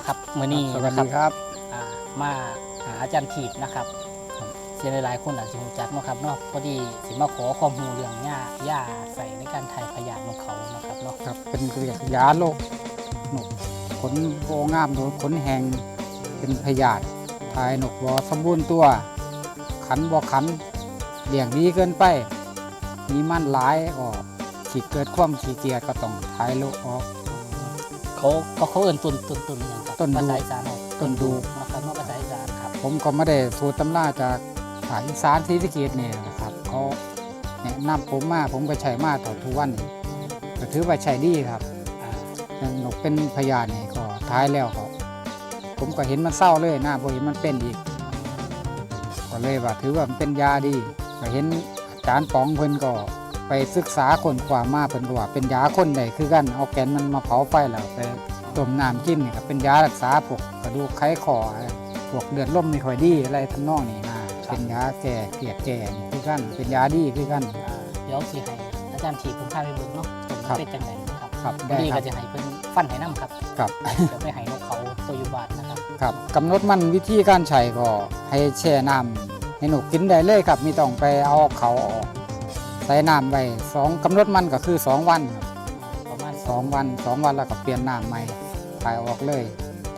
นาะครับมื้อนี้สวัสนะครัดีบครับอ่ามาหาอาจารย์ถีบนะครับเสียหลายๆคนอาจจะรู้จักเนาะครับเนาะพอดีสิมาขอความรู้เรื่องหญ้าหญ้าใส่ในการถ่ายพยาธิของเขานะครับเนาะครับเป็นเรียกยาโรคหนกขนโบงามโดนขนแหงเป็นพยาธิทายหนกบอสมบูรณ์ตัว ขันบอขันเลี้ยงดีเกินไป มีมันหลายออกขีดเกิดความขี้เกียจก็ต้องทายโรคออก เขาก็เขาเอิ้นตุนตุนตุนอย่างครับต้นดูภาษาอีสานเอาต้นดู นะครับเนาะภาษาอีสานครับผมก็ไม่ได้สูตรตำราจากภาคอีสานศรีสะเกษเนี่ยนะครับเขาแนะนำผมมาผมก็ใช้มาต่อทุกวันนี่ก็ถือว่าใช้ดีครับอ่าอย่างนกเป็นพยานนี่ก็ท้ายแล้วก็ผมก็เห็นมันเศร้าเลยหน้าพอเห็นมันเป็นอีก ก็เลยว่าถือว่ามันเป็นยาดีก็เห็นอาจารย์ป๋องเพิ่นก็ ไปศึกษาคนความมาเพิ่นก็ว่าเป็นยาคนใดคือกันเอาแกนมันมาเผาไฟแล้วไปต้มน้ำกินนี่ก็เป็นยารักษาพวกกระดูกไขข้อพวกเลือดล่มไม่ค่อยดีอะไรทำนองนี้นะเป็นยาแก่เกลียดแก่นี่คือกันเป็นยาดีคือกันอ่าเดี๋ยวสิให้อาจารย์ถีบเพิ่นพาไปเบิ่งเนาะต้นครับเป็นจังไดนะครับครับวันได้นี้ครัก็บจะให้เพิ่นฟันให้น้ำครับครับเดี๋ยวไปให้นกเขาตัวอยู่บ้านนะครับครับกำหนดมันวิธีการใช้ก็ให้แช่น้ำให้หนูกินได้เลยครับไม่ต้องไปเอาเขาออกใส่น้ำไว้สองกำหนดมันก็คือ 2 วันครับประมาณสองวันสองวันแล้วก็เปลี่ยนน้ำใหม่ถ่ายออกเลย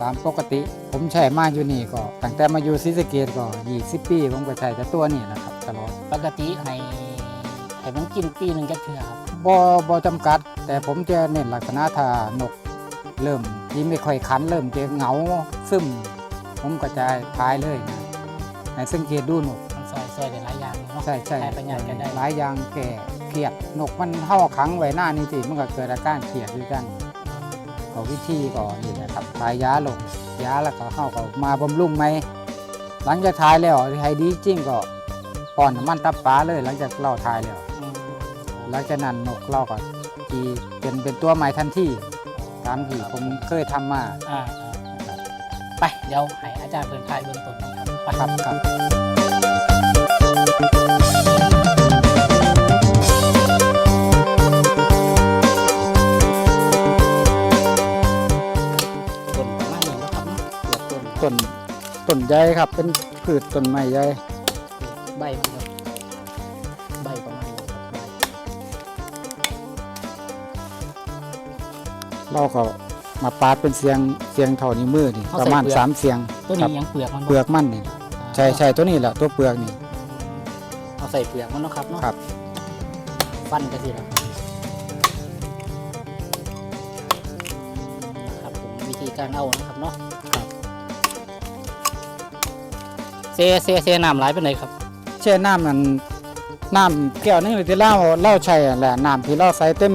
ตามปกติ ผมใช้มาอยู่นี่ก็ตั้งแต่มาอยู่ศรีสะเกดก็20ปีผมก็ใช้แต่ตัวนี้นะครับตลอดปกติให้ให้มันกินปีหนึงจักเทื่อครับบ่บ่จำกัด แต่ผมจะเน้นลักษณะถ้านกเริ่มที่ไม่ค่อยขันเริ่มจะเหงาซึมผมก็จะทายเลยนะให้สังเกตดูนกมัน ซอยซอยได้หลายอย่างเนาะใช่ใช่ใช้ปัญญากันได้หลายอย่างแก่เครียดนกมันเข้าขังไว้หน้านี่สิมันก็เกิดอาการเครียดด้วยกันเอาวิธีก่อนนี่นะครับทายยาลงยาแล้วก็เข้าก็มาบำรุงไหมหลังจากทายแล้วให้ดีจริงก็ป้อนน้ำมันตับปลาเลยหลังจากเราทายแล้วอืมหลังจากนั้นนกเราก็ทีเป็นเป็นตัวใหม่ทันทีตามที่ผมเคยทำมาอ่าอ่าไปเดี๋ยวให้อาจารย์เพิ่นพายเบื้องต้นนะครับไปครับครับ ต้นใหญ่ครับ เป็นพืชต้นไม้ใหญ่ใบมันครับใบประมาณนี้ครับใบเราก็มาปาดเป็นเสียงเสียงเท่านิ้วมือนี่ประมาณสามเสียงตัวครันี้บยังเปลือกมันบ่เปลือกมันนี่อ่าใช่ใช่ตัวนี้แหละตัวเปลือกนี่ เอาใส่เปลือกมันเนาะครับเนาะครับ ฟันกันทีละนะครับผมวิธีการเอานะครับเนาะครับ เซเซเซน้ำไหลไปไหนใดครับแช่น้ำมันน้ำแก้วนึงเลยที่เล่าเล่าใช่แหละน้ำที่เราใส่เต็ม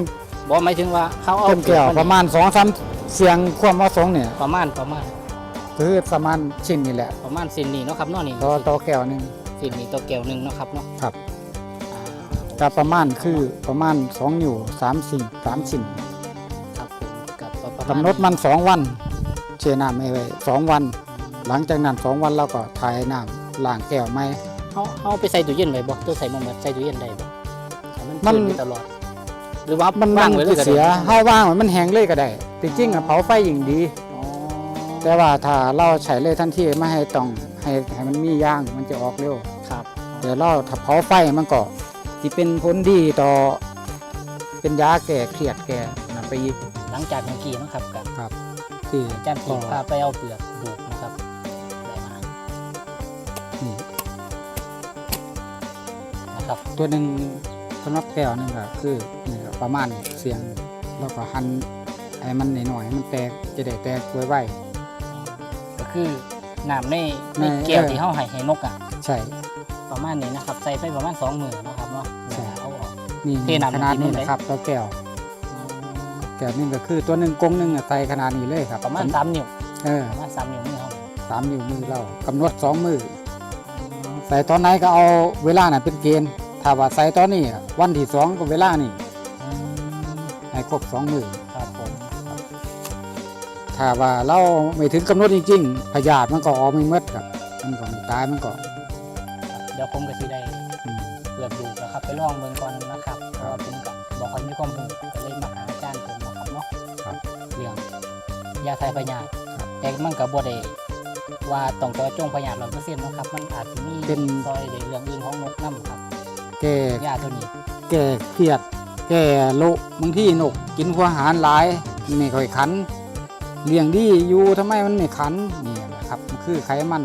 บอกหมายถึงว่าเขาเอาเต็มแก้วเปลือประมาณสองสามเสียงความเหมาะสมเนี่ยประมาณประมาณคือประมาณชิ้นนี่แหละประมาณเซนนี่เนาะครับเนาะนี่ต่อต่อแก้วหนึงเซนนี่ต่อแก้วหนึ่งเนาะครับเนาะครับ อ่าก็ประมาณคือประมาณ2นิ้ว3สิ่ง3สิ่งครับผมกับประมาณกำหนดมัน2วันเชน้ำไม่ไว้2วัน หลังจากนั้น2วันเราก็ถ่ายน้ำล้างแก้วไหมเขาเขาไปใส่ตู้เย็นไว้บ่ตัวใส่หมอมใส่ตู้เย็นได้บ่ให้มัมันนชื้นอยู่ตลอด หรือว่ามันว่างมัไว้นเลยจะก็ได้เสียเฮาว่างไว้มันแห้งเลยก็ได้จริงๆอะเผาไฟยิ่งดี อ๋อแต่ว่าถ้าเราใช้เลยทันทีไม่ให้ต้องให้ให้มันมีย่างมันจะออกเร็ว ครับ แต่เราถ้าเผาไฟมันก็ที่เป็นผลดีต่อ เป็นยาแก้เครียดแก้นั่นไปอีกหลังจากเมื่อกี้เนาะครับกับครับที่อาจารย์ทีพาไปเอาเปลือก ครับตัวหนึ่งสำหรับแก้วหนึงก็คือนี่ก็ประมาณเสียงแล้วก็หั่นให้มันหน่อยๆให้มันแตกจะได้แตกไวก็คือน้ำในในในแก้วเออที่เขาให้ให้นกอะๆใช่ประมาณนี้นะครับใส่ไปประมาณสองมือนะครับเนาะใช่เอาออกนี่เทน้ำขนาดลงไปนี้เลยนะครับตัวแก้วแก้วหนึงก็คือตัวหนึ่งกงหนึ่งอะใส่ขนาดนี้เลยครับประมาณสามนิ้วเออประมาณสามนิ้วมือเขาสามนิ้วมือเรากำหนดสองมือใส่ตอนไหนก็เอาเวลาน่ะเป็นเกณฑ์ ถ้าว่าใส่ตอนนี้อะวันที่สองก็เวลานี่อืมให้ครบสองมือครับผมถ้าว่าเราไม่ถึงกำหนดจริงๆพยาธิมันก็ออกไม่หมดครับ มันก็ไม่ตายมันก็ เดี๋ยวผมก็สิได้อืมเปลือกดูนะครับ ไปลองเบิ่งก่อนนะครับเพราะว่าผมกับบอกค่อยมีความรู้ก็เลยมาหาอาจารย์ผมนะครับเนาะครับ เรื่องยาไทยพยาธิครับแต่มันก็บ่ได้ว่าต้องเจาะจงพยาธิร้อยเปอร์เซ็นต์นาะครับ มันอาจจะมีเป็นซอยในเรื่องอื่นของนกน้ำครับ แก่ยาตัวนี้ แก่เครียด แก่โลกบางทีนกกินหัวอาหารหลายไม่ค่อยขันเลี้ยงดีอยู่ทำไมมันไม่ขันนี่แหละครับมันคือไขมัน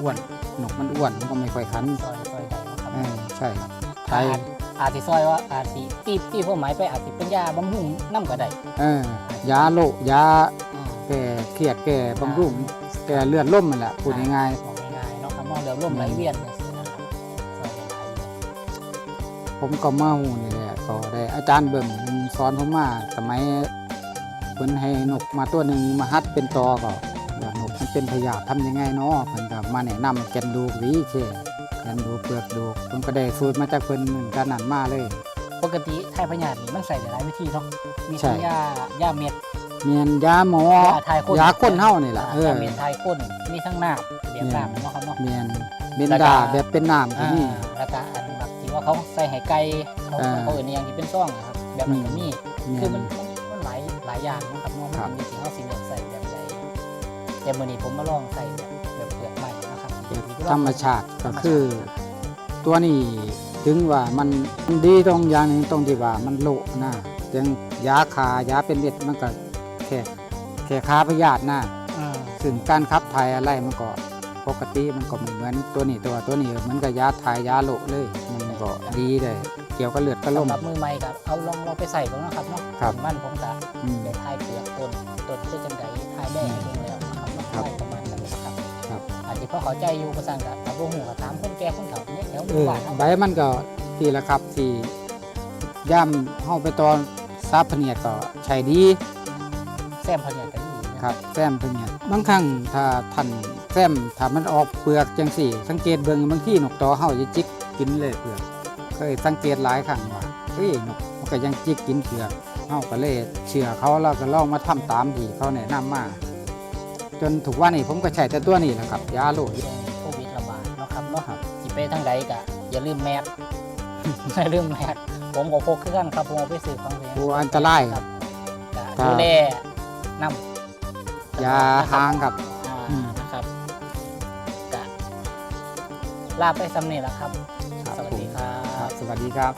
อ้วนนกมันอ้วนมันก็ไม่ค่อยขันซอยซอยใดเนาะครับเออใช่ครับไทยอาจอาจสิซอยว่าอาจสิตีตีพวกหมายไปอาจสิเป็นยาบำรุงน้ำก็ได้เออยาโลกยาอืมแก่เครียดแก่บำรุงแก่เลือดล่มมันแหละพูดง่ายบอกง่ายๆเนาะครับมองเดี๋ยวร่วมไหลเวียน ผมก็มาหูนี่แหละก็ได้อาจารย์เบิ่งสอนผมมาสมัยเพิ่นให้นกมาตัวหนึ่งมาฮัดเป็นตอก็ว่านกมันเป็นพยาธิทำยังไงเนาะเพิ่นก็มาแนะนำแกนดูวิเคแกนดูเปลือกดูผมก็ได้สูตรมาจากเพิ่นเหมือนกันนั่นมาเลย ปกติไทยพยาธินี่มันใส่หลายวิธีเนาะมีใช่ ทั้งยายาเม็ดเมียนยาหมอยาทายข้นยาข้นเฮานี่ล่ะเออยาเม็ดทายข้นมีทั้งน้ำเบียร์น้ำเนาะครับเนาะเมียนเบนแล้วก็ดาแบบเป็นน้ำก็อ่ามีแล้วก็อันแบบที่ว่า เขาใส่ไห้ไก่เขาอ่าเขาเอื่นอหย่างที่เป็นซ่องนะครับแบบนี้ก็มีเมีคืยอนมันมันมันหลายหลายอย่างนะครับเนาะครัมับนมีที่เขาสิเลือกใส่แบบใดแต่มื้อนี้ผมมาลองใส่แบบแบบเปลือกใหม่นะครับธรรมชาติก็คือ ตัวนี้ถึงว่ามันมันดีตรงอย่างหนึงตรงที่ว่ามันโละนะยังยาคายาเป็นเม็ดมันก็แค่แค่คาพยาธินะอืมซึ่งการขับถ่ายอะไรมันก็ปกติมันก็ไม่เหมือนตัวนี้ตัวตัวนี้เหมือนกับยาถ่ายยาโละเลยมัน ก็ดีเลยเกี่ยวกับเลือดกับลมสำหรับมือใหม่ครับเอาลองลองไปใส่ดูนะครับเนาะครับมันผมจะอืมได้ทายเปลือกต้นต้นเป็นจังไดทายได้ให้ดูแล้วนะครับเนาะครับทายประมาณนั้นนะครับครับ อาจจะพอเข้าใจอยู่ภาษากับตาบ่ฮู้ก็ถามคนแก่คนเฒ่าเนี่ยแถวหเอมู่อบ้านเฮาใบมันก็ที่ละครับที่ย่ำเข้าไปตอนซาพเนียดก็ใช้ดีแซมเขาเนี่ยก็ดีนะครับแซมพเนียดบางครั้งถ้าท่านแซมถ้ามันออกเปลือกจังสี่ สังเกตเบิ่งบางที่นกต่อเฮาจะจิก กินเลยเปลือกเคยสังเกตหลายครั้งว่าเฮ้ยนกมันก็ยังจิกกินเปลือกเฮาก็เลยเชื่อเขาแล้วก็ลองมาทำตามที่เขาแนะนำมาจนถูกว่านี่ผมก็ใช้แต่ตัวนี้แหละครับยาโลดช่วงโควิดระบาดเนาะครับเนาะสิไปทางใดก็อย่าลืมแมสอย่าลืมแมสผมก็พกเครื่องครับผมเอาไปซื้อของเสียตัวอันตรายครับก็ครับดูแลน้ำยาหางครับอ่าอืมนะครับก็ลาไปสำเนีแล้วครับ วัสดีครับ